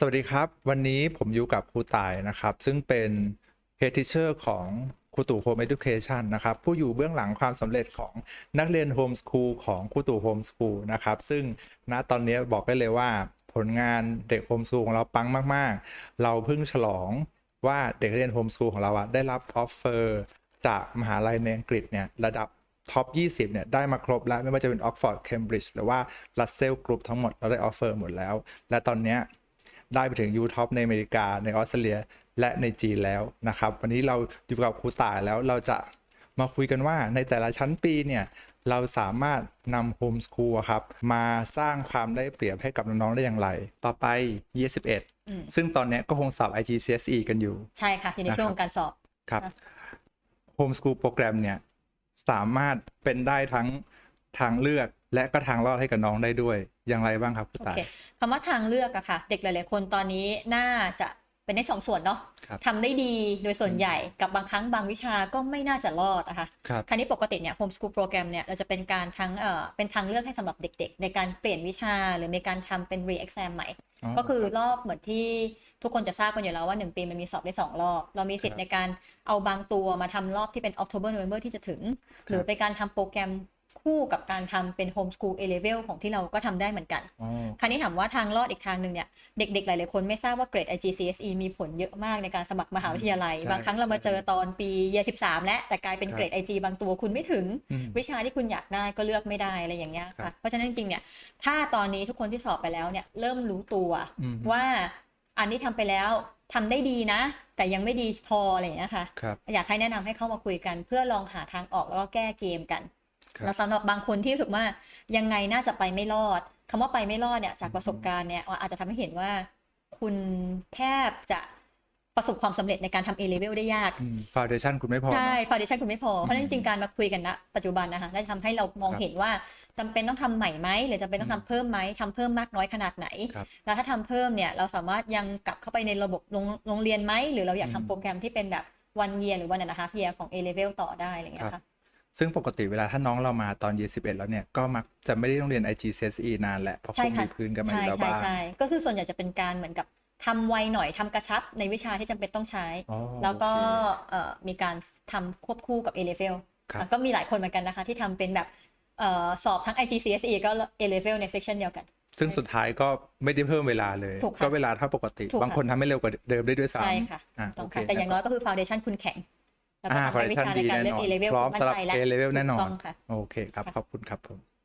สวัสดีครับ วันนี้ผมอยู่กับครูตายนะครับ ซึ่งเป็น Head Teacher ของครูตู่ Home Education นะครับ ผู้อยู่เบื้องหลังความสำเร็จของนักเรียน Home School ของครูตู่ Home School นะครับ ซึ่งณตอนนี้บอกได้เลยว่าผลงานเด็ก Home School ของเราปังมาก ๆ เราเพิ่งฉลองว่าเด็กเรียน Home School ของเราอะได้รับออฟเฟอร์จากมหาลัยในอังกฤษเนี่ยระดับท็อป 20 เนี่ย ได้มาครบแล้ว ไม่ว่าจะเป็น Oxford Cambridge หรือว่า Russell Group ทั้งหมดเราได้ออฟเฟอร์หมดแล้ว และตอนเนี้ย ได้ไปถึง U Top ในอเมริกาในออสเตรเลียและในจีนแล้วนะครับ วันนี้เราอยู่กับครูต่ายแล้วเราจะมาคุยกันว่าในแต่ละชั้นปีเนี่ยเราสามารถนำโฮมส o ูลครับ มาสร้างความได้เปรียบให้กับน้อง ๆ ได้อย่างไร ต่อไป Year อืม11 ซึ่งตอนเนี้ยก็คงสอบ IGCSE กันอยู่ ใช่ค่ะ อยู่ในช่วงของการสอบ ครับค่ะโฮมส o ูลโปรแกรมเนี่ย สามารถเป็นได้ทั้ง ทางเลือกและก็ทางรอดให้กับน้องได้ด้วย อย่างไรบ้างครับคุณโอตายเคคำว่าทางเลือกอะค่ะ เด็กหลาย ๆ คนตอนนี้น่าจะเป็นในสองส่วนเนาะครับทำได้ดีโดยส่วนใหญ่กับบางครั้งบางวิชาก็ไม่น่าจะรอดนะคะครับคราวนี้ปกติเนี่ยโฮมส o ูลโปรแกรมเนี่ยเราจะเป็นการทั้งเอ่อเป็นทางเลือกให้สำหรับเด็ก ๆ ในการเปลี่ยนวิชาหรือในการทำเป็น re exam ใหม่ ก็คือรอบเหมือนที่ทุกคนจะทราบกันอยู่แล้วว่า 1 ปีมันมีสอบได้ 2 รอบ เรามีสิทธิ์ในการเอาบางตัวมาทำรอบที่เป็น October November ที่จะถึง หรือเป็นการทำโปรแกรม คู่กับการทำเป็น Homeschool A Level ของที่เราก็ทำได้เหมือนกันอ๋อคราวนี้ถามว่าทางรอดอีกทางหนึ่งเนี่ยเด็กๆ หลายๆคนไม่ทราบว่าเกรด IGCSE มีผลเยอะมากในการสมัครมหาวิทยาลัยใช่บางครั้งเรามาเจอตอนปีเย13และแต่กลายเป็นครับเกรด IG บางตัวคุณไม่ถึงอืมวิชาที่คุณอยากได้ก็เลือกไม่ได้อะไรอย่างเงี้ยครัค่ะบเพราะฉะนั้นจริงๆเนี่ยถ้าตอนนี้ทุกคนที่สอบไปแล้วเนี่ยเริ่มรู้ตัวอืมว่าอันที่ทำไปแล้วทำได้ดีนะ แต่ยังไม่ดีพออะไรอย่างเงี้ยค่ะครับอยากให้แนะนำให้เข้ามาคุยกัน เพื่อลองหาทางออกแล้วก็แก้เกมกันครับ แล้วสำหรับบางคนที่รู้สึกว่ายังไงน่าจะไปไม่รอดคำว่าไปไม่รอดเนี่ยจากประสบการณ์เนี่ยอาจจะทำให้เห็นว่า คุณแทบจะประสบความสำเร็จในการทำ A level ได้ยากฟาวเดชั่นคุณไม่พอ ใช่เนอะฟาวเดชันคุณไม่พอ เพราะฉะนั้นจริงๆการมาคุยกันณปัจจุบันนะคะได้ทำให้เรามองครับเห็นว่าจำเป็นต้องทำใหม่ไหมหรือจำเป็นต้องทำเพิ่มไหมทำเพิ่มมากน้อยขนาดไหนครับแล้วถ้าทำเพิ่มเนี่ยเราสามารถยังกลับเข้าไปในระบบโรงโรงเรียนไหมหรือเราอยากอืมทำโปรแกรมที่เป็นแบบ one year หรือ one and a half year ของ A level ต่อได้อะไรอย่างเงี้ยค่ะ ซึ่งปกติเวลาถ้าน้องเรามาตอน Year 11แล้วเนี่ย ก็มักจะไม่ได้ต้องเรียน IGCSE นานแหละ เพราะคใช่งค่ะมีพื้นกันมาอใช่ยู่แล้วใช่บ้างใช่ก็คือส่วนใหญ่จะเป็นการเหมือนกับทำไวหน่อยทำกระชับในวิชาที่จำเป็นต้องใช้อ๋อแล้วก็โอเคเอ่อมีการทำควบคู่กับ A level ครับอะก็มีหลายคนเหมือนกันนะคะ ที่ทำเป็นแบบเอ่อสอบทั้ง IGCSE ก็ A level ในเซสชันเดียวกัน ซึ่งสุดท้ายก็ไม่ได้เพิ่มเวลาเลยถูกค่ะก็เวลาเท่าปกติถูกค่ะบางคนทำไม่เร็วกว่าเดิมได้ด้วยซ้ำใช่ค่ะอ่าต้อโองเคค่ะแต่อย่างน้อยก็คือ foundation คุณแข็ง แล้วก็อ่าทำให้วิ foundation ชาในการเลือกดี A แน่นอน level พร้อมคุณมั่สำหนรับใจแล้ว A level แน่นอนถูกต้องค่ะโอเคครับ ขอบคุณครับผม